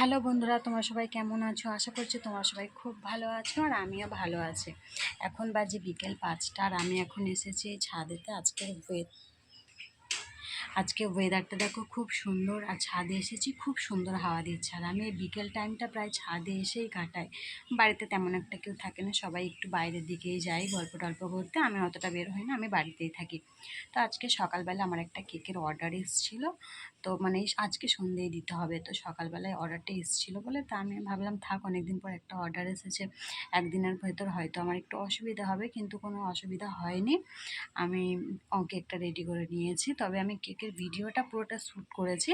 Hello বন্ধুরা, তোমরা সবাই কেমন আছো? আশা করছি তোমরা সবাই খুব ভালো আছো আর আমিও ভালো আছি। এখন বাজে বিকেল পাঁচটা আর আমি এখন এসেছি ছাদেতে আজকের ওয়ে আজকে ওয়েদারটা দেখো খুব সুন্দর আর ছাদে এসেছি, খুব সুন্দর হাওয়া দিচ্ছে। আর আমি বিকেল টাইমটা প্রায় ছাদে এসেই কাটাই। বাড়িতে তেমন একটা কেউ থাকে না, সবাই একটু বাইরের দিকেই যাই গল্প টল্প করতে। আমি অতটা বের হই না, আমি বাড়িতেই থাকি। তো আজকে সকালবেলা আমার একটা কেকের অর্ডার এসেছিল। তো মানে আজকে সন্ধ্যেই দিতে হবে। তো সকালবেলায় অর্ডারটা এসেছিল বলে তা আমি ভাবলাম, থাক, অনেকদিন পর একটা অর্ডার এসেছে। একদিনের ভেতর হয়তো আমার একটু অসুবিধা হবে, কিন্তু কোনো অসুবিধা হয়নি। আমি কেকটা রেডি করে নিয়েছি। তবে আমি কেকের ভিডিওটা পুরোটা শ্যুট করেছি।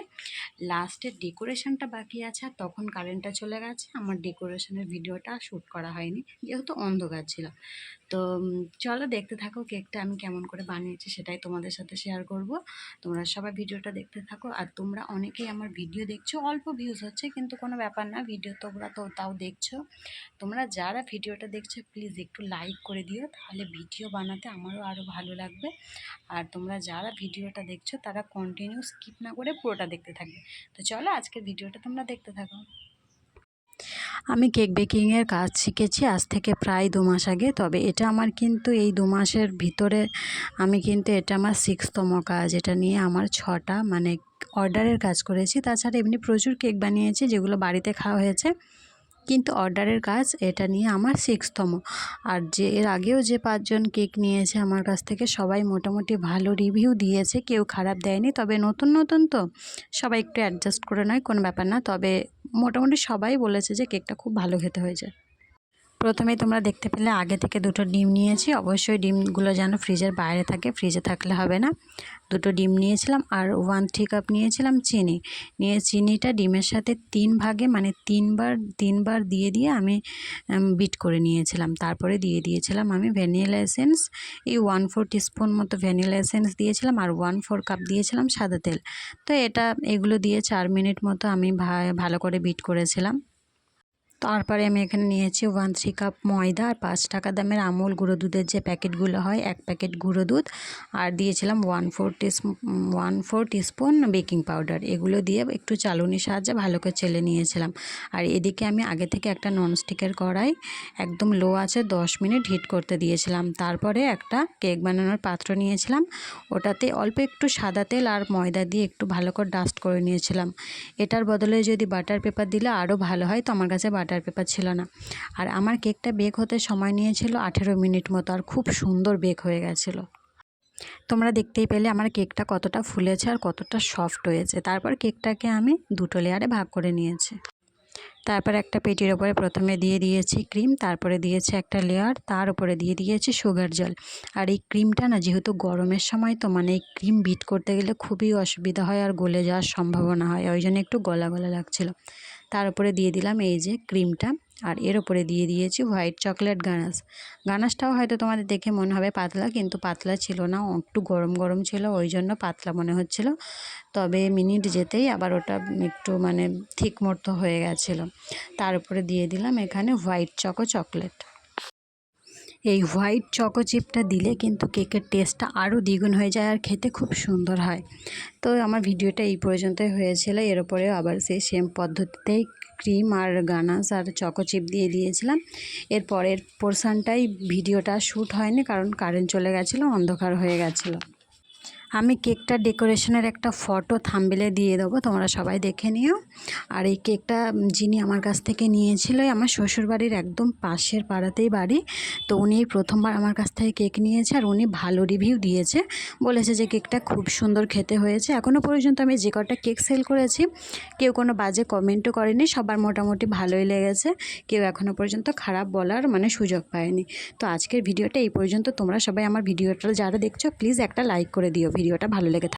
লাস্টের ডেকোরেশনটা বাকি আছে আর তখন কারেন্টটা চলে গেছে। আমার ডেকোরেশনের ভিডিওটা শ্যুট করা হয়নি, যেহেতু অন্ধকার ছিল। তো চলো দেখতে থাকো কেকটা আমি কেমন করে বানিয়েছি সেটাই তোমাদের সাথে শেয়ার করব। তোমরা সবাই ভিডিওটা দেখতে থাকো আর তোমরা অনেকেই আমার ভিডিও দেখছ, অল্প ভিউজ হচ্ছে কিন্তু কোনো ব্যাপার না ভিডিও তোমরা তো তাও দেখছ। তোমরা যারা ভিডিওটা দেখছ প্লিজ একটু লাইক করে দিও, তাহলে ভিডিও বানাতে আমারও আরও ভালো লাগবে। আর তোমরা যারা ভিডিওটা দেখছ তারা কন্টিনিউ স্কিপ না করে পুরোটা দেখতে থাকবে। তো চলো আজকের ভিডিওটা তোমরা দেখতে থাকো। আমি কেক বেকিংয়ের কাজ শিখেছি আজ থেকে প্রায় দু মাস আগে, তবে এটা আমার কিন্তু এই দু মাসের ভিতরে আমি কিন্তু এটা আমার সিক্সতম কাজ। এটা নিয়ে আমার ছটা মানে অর্ডারের কাজ করেছি। তাছাড়া এমনি প্রচুর কেক বানিয়েছি, যেগুলো বাড়িতে খাওয়া হয়েছে। কিন্তু অর্ডারের কাজ এটা নিয়ে আমার সিক্সতম আর যে, এর আগেও যে পাঁচজন কেক নিয়েছে আমার কাছ থেকে সবাই মোটামুটি ভালো রিভিউ দিয়েছে, কেউ খারাপ দেয়নি। তবে নতুন নতুন তো সবাই একটু অ্যাডজাস্ট করে নয়, কোনো ব্যাপার না। তবে মোটামুটি সবাই বলেছে যে কেকটা খুব ভালো খেতে হয়েছে। প্রথমে তোমরা দেখতে পেলে আগে থেকে দুটো ডিম নিয়েছি। অবশ্যই ডিমগুলো যেন ফ্রিজের বাইরে থাকে, ফ্রিজে থাকলে হবে না। দুটো ডিম নিয়েছিলাম আর ওয়ান থ্রি কাপ নিয়েছিলাম চিনি। নিয়ে চিনিটা ডিমের সাথে তিন ভাগে মানে তিনবার তিনবার দিয়ে দিয়ে আমি বিট করে নিয়েছিলাম। তারপরে দিয়ে দিয়েছিলাম আমি ভ্যানিলা এসেন্স এই ওয়ান ফোর টিস্পুন মতো ভ্যানিলা এসেন্স দিয়েছিলাম আর ওয়ান ফোর কাপ দিয়েছিলাম সাদা তেল। তো এটা, এগুলো দিয়ে চার মিনিট মতো আমি ভালো করে বিট করেছিলাম। তারপরে আমি এখানে নিয়েছি ওয়ান থ্রি কাপ ময়দা আর পাঁচ টাকা দামের আমুল গুঁড়ো দুধের যে প্যাকেটগুলো হয়, এক প্যাকেট গুঁড়ো দুধ। আর দিয়েছিলাম one four one four teaspoon baking powder এগুলো দিয়ে একটু চালুনির সাহায্যে ভালো করে চেলে নিয়েছিলাম। আর এদিকে আমি আগে থেকে একটা ননস্টিকের কড়াই একদম লো আছে, দশ মিনিট হিট করতে দিয়েছিলাম। তারপরে একটা কেক বানানোর পাত্র নিয়েছিলাম। ওটাতে অল্প একটু সাদা তেল আর ময়দা দিয়ে একটু ভালো করে ডাস্ট করে নিয়েছিলাম। এটার বদলে যদি বাটার পেপার দিলে আরও ভালো হয়, তো আমার কাছে বাটার পেপার ছিল না। আর আমার কেকটা বেক হতে সময় নিয়েছিল আঠেরো মিনিট মতো আর খুব সুন্দর বেক হয়ে গেছিল। তোমরা দেখতেই পেলে আমার কেকটা কতটা ফুলেছে আর কতটা সফট হয়েছে। তারপর কেকটাকে আমি দুটো লেয়ারে ভাগ করে নিয়েছি। তারপর একটা পেটির ওপরে প্রথমে দিয়ে দিয়েছি ক্রিম, তারপরে দিয়েছি একটা লেয়ার তার উপরে দিয়ে দিয়েছি সুগার জল আর এই ক্রিমটা না যেহেতু গরমের সময়, তো মানে এই ক্রিম বিট করতে গেলে খুবই অসুবিধা হয় আর গলে যাওয়ার সম্ভাবনা হয়। ওই জন্য একটু গলা গলা লাগছিল। তার উপরে দিয়ে দিলাম এই যে ক্রিমটা। আর এর উপরে দিয়ে দিয়েছি হোয়াইট চকলেট গানাস গানাসটাও হয়তো তোমাদের দেখে মনে হবে পাতলা, কিন্তু পাতলা ছিল না, একটু গরম গরম ছিল, ওই জন্য পাতলা মনে হচ্ছিল। তবে মিনিট যেতেই আবার ওটা একটু মানে ঠিক মতো হয়ে গেছিল। তার উপরে দিয়ে দিলাম এখানে হোয়াইট চকো চকলেট। এই হোয়াইট চকো চিপটা দিলে কিন্তু কেকের টেস্টটা আরও দ্বিগুণ হয়ে যায় আর খেতে খুব সুন্দর হয়। তো আমার ভিডিওটা এই পর্যন্তই হয়েছিল। এর উপরেও আবার সেই সেম পদ্ধতিতেই ক্রিম আর গানাস আর চকো চিপ দিয়ে দিয়েছিলাম। এরপরের পোর্শানটাই ভিডিওটা শ্যুট হয়নি কারণ কারেন্ট চলে গেছিল, অন্ধকার হয়ে গেছিল। আমি কেকটা ডেকোরেশনের একটা ফটো থাম্বেলে দিয়ে দেবো, তোমরা সবাই দেখে নিও। আর এই কেকটা যিনি আমার কাছ থেকে নিয়েছিল আমার শ্বশুরবাড়ির একদম পাশের পাড়াতেই বাড়ি, তো উনি প্রথমবার আমার কাছ থেকে কেক নিয়েছে আর উনি ভালো রিভিউ দিয়েছে। বলেছে যে কেকটা খুব সুন্দর খেতে হয়েছে। এখনও পর্যন্ত আমি যে কটা কেক সেল করেছি, কেউ কোনো বাজে কমেন্টও করেনি, সবার মোটামুটি ভালোই লেগেছে। কেউ এখনও পর্যন্ত খারাপ বলার মানে সুযোগ পায়নি। তো আজকের ভিডিওটা এই পর্যন্ত। তোমরা সবাই আমার ভিডিওটা যারা দেখছ, প্লিজ একটা লাইক করে দিও। ভিডিওটা ভালো লেগে